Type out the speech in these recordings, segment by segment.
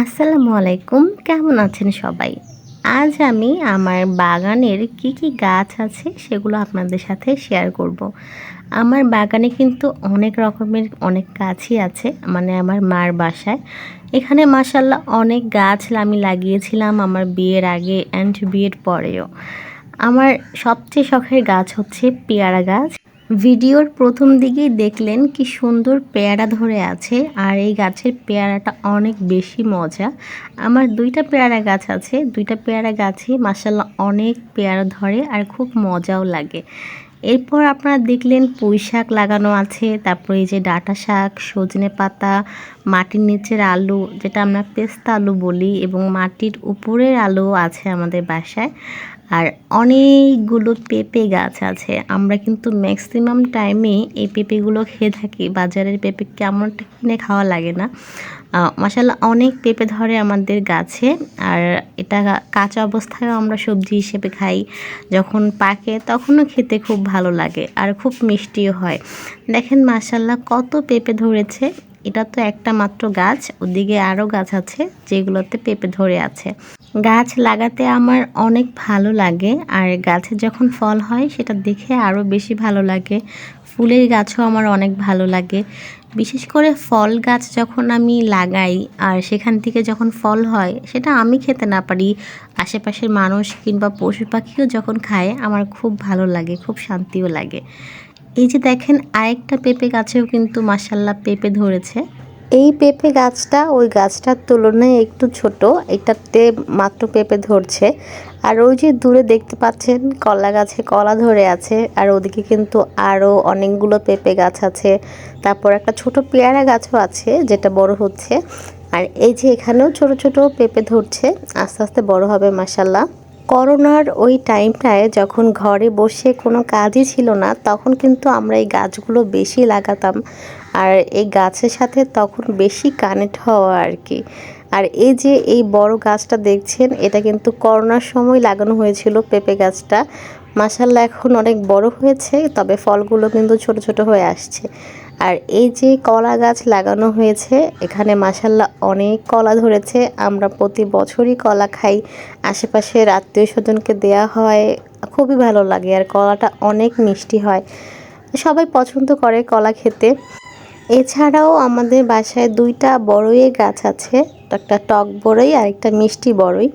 আসসালামু আলাইকুম, কেমন আছেন সবাই? আজ আমি আমার বাগানের কি কি গাছ আছে সেগুলো আপনাদের সাথে শেয়ার করব। আমার বাগানে কিন্তু অনেক রকমের অনেক গাছই আছে মানে আমার মার বাসায়। এখানে মাসাল্লাহ অনেক গাছ আমি লাগিয়েছিলাম আমার বিয়ের আগে অ্যান্ড বিয়ের পরেও। আমার সবচেয়ে শখের গাছ হচ্ছে পেয়ারা গাছ। ভিডিওর প্রথম দিকেই দেখলেন কি সুন্দর পেয়ারা ধরে আছে আর এই গাছের পেয়ারাটা অনেক বেশি মজা। আমার দুইটা পেয়ারা গাছ আছে, দুইটা পেয়ারা গাছে মাসাল্লাহ অনেক পেয়ারা ধরে আর খুব মজাও লাগে। এরপর আপনারা দেখলেন পুঁই শাক লাগানো আছে, তারপরে এই যে ডাটা শাক, সজনে পাতা, মাটির নিচের আলু, যেটা আমরা পেস্তা আলু বলি এবং মাটির উপরের আলু আছে আমাদের বাসায়। আর অনেকগুলো পেঁপে গাছ আছে। আমরা কিন্তু ম্যাক্সিমাম টাইমে এই পেঁপেগুলো খেয়ে থাকি। বাজারের পেঁপে কেমন কিনে খাওয়া লাগে না। মাসাল্লাহ অনেক পেঁপে ধরে আমাদের গাছে। আর এটা কাঁচা অবস্থায়ও আমরা সবজি হিসেবে খাই। যখন পাকে তখনও খেতে খুব ভালো লাগে আর খুব মিষ্টিও হয়। দেখেন মাসাল্লাহ কত পেঁপে ধরেছে। এটা তো একটা মাত্র গাছ, ওদিকে আরও গাছ আছে যেগুলোতে পেঁপে ধরে আছে। গাছ লাগাতে আমার অনেক ভালো লাগে। আর গাছে যখন ফল হয়, সেটা দেখে আরও বেশি ভালো লাগে। ফুলের গাছও আমার অনেক ভালো লাগে। বিশেষ করে ফল গাছ যখন আমি লাগাই, আর সেখান থেকে যখন ফল হয়, সেটা আমি খেতে না পারি। আশেপাশের মানুষ কিংবা পশু পাখিও যখন খায়, আমার খুব ভালো লাগে, খুব শান্তিও লাগে। এই যে দেখেন, আরেকটা পেঁপে গাছেও কিন্তু মাসাল্লাহ পেঁপে ধরেছে। এই পেঁপে গাছটা, ওই গাছটার তুলনায় একটু ছোট, এটাতে মাত্র পেঁপে ধরছে। আর ওই যে দূরে দেখতে পাচ্ছেন, কলা গাছে কলা ধরে আছে, আর ওদিকে কিন্তু আরও অনেকগুলো পেঁপে গাছ আছে। তারপর একটা ছোট পেয়ারা গাছও আছে, যেটা বড় হচ্ছে। আর এই যে এখানেও ছোট ছোট পেঁপে ধরছে, আস্তে আস্তে বড় হবে মাসাল্লাহ করোনার ওই টাইমটায় যখন ঘরে বসে কোনো কাজই ছিল না, তখন কিন্তু আমরা এই গাছগুলো বেশি লাগাতাম। আর এই গাছের সাথে তখন বেশি কানেক্ট হওয়া আর কি। আর এই যে এই বড় গাছটা দেখছেন, এটা কিন্তু করোনার সময় লাগানো হয়েছিল পেঁপে গাছটা। মাসাল্লাহ এখন অনেক বড় হয়েছে, তবে ফলগুলো কিন্তু ছোট ছোট হয়ে আসছে। আর এই যে কলা গাছ লাগানো হয়েছে, এখানে মাসাল্লাহ অনেক কলা ধরেছে। আমরা প্রতি বছরই কলা খাই। আশেপাশের আত্মীয় স্বজনকে দেয়া হয়, খুবই ভালো লাগে। আর কলাটা অনেক মিষ্টি হয়। সবাই পছন্দ করে কলা খেতে। এছাড়াও আমাদের বাসায় দুইটা বড়ইয়ের গাছ আছে। একটা টক বড়ই আর একটা মিষ্টি বড়ই।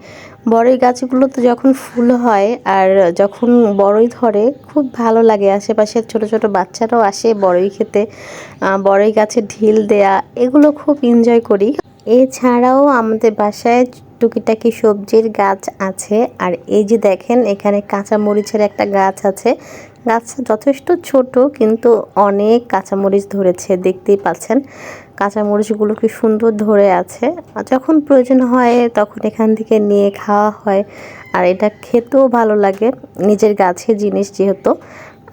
বড়ই গাছগুলোতে যখন ফুল হয় আর যখন বড়ই ধরে, খুব ভালো লাগে। আশেপাশের ছোট ছোট বাচ্চারাও আসে বড়ই খেতে। বড়ই গাছে ঢিল দেয়া, এগুলো খুব এনজয় করি। এছাড়াও আমাদের বাসায় টুকিটাকি সবজির গাছ আছে। আর এই যে দেখেন, এখানে কাঁচা মরিচের একটা গাছ আছে। গাছটা যথেষ্ট ছোট, কিন্তু অনেক কাঁচামরিচ ধরেছে, দেখতেই পাচ্ছেন। কাঁচামরিচগুলো কি সুন্দর ধরে আছে। যখন প্রয়োজন হয়, তখন এখান থেকে নিয়ে খাওয়া হয়। আর এটা খেতেও ভালো লাগে, নিজের গাছের জিনিস যেহেতু।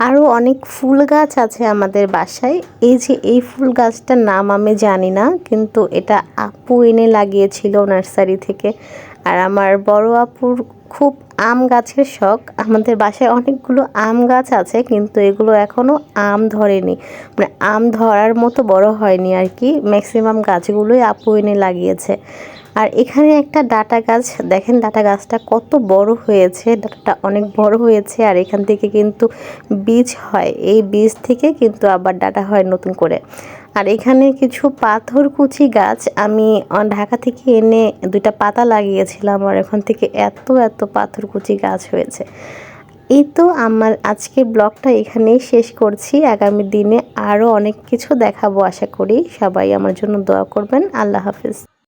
আরও অনেক ফুল গাছ আছে আমাদের বাসায়। এই যে এই ফুল গাছটার নাম আমি জানি না, কিন্তু এটা আপু এনে লাগিয়েছিল নার্সারি থেকে। আর আমার বড় আপুর খুব আম গাছের শখ। আমাদের বাসায় অনেকগুলো আম গাছ আছে, কিন্তু এগুলো এখনও আম ধরেনি। মানে আম ধরার মতো বড় হয়নি আর কি। ম্যাক্সিমাম গাছগুলোই আপু এনে লাগিয়েছে। আর এখানে একটা ডাটা গাছ, দেখেন ডাটা গাছটা কত বড় হয়েছে, ডাটাটা অনেক বড় হয়েছে, আর এখান থেকে কিন্তু বীজ হয়, এই বীজ থেকে কিন্তু আবার ডাটা হয় নতুন করে। আর এখানে কিছু পাথর কুচি গাছ, আমি ঢাকা থেকে এনে দুইটা পাতা লাগিয়েছিলাম, আর এখান থেকে এত এত পাথর কুচি গাছ হয়েছে। এই তো আমার আজকের ব্লগটা এখানেই শেষ করছি, আগামী দিনে আরও অনেক কিছু দেখাবো আশা করি, সবাই আমার জন্য দোয়া করবেন, আল্লাহ হাফিজ।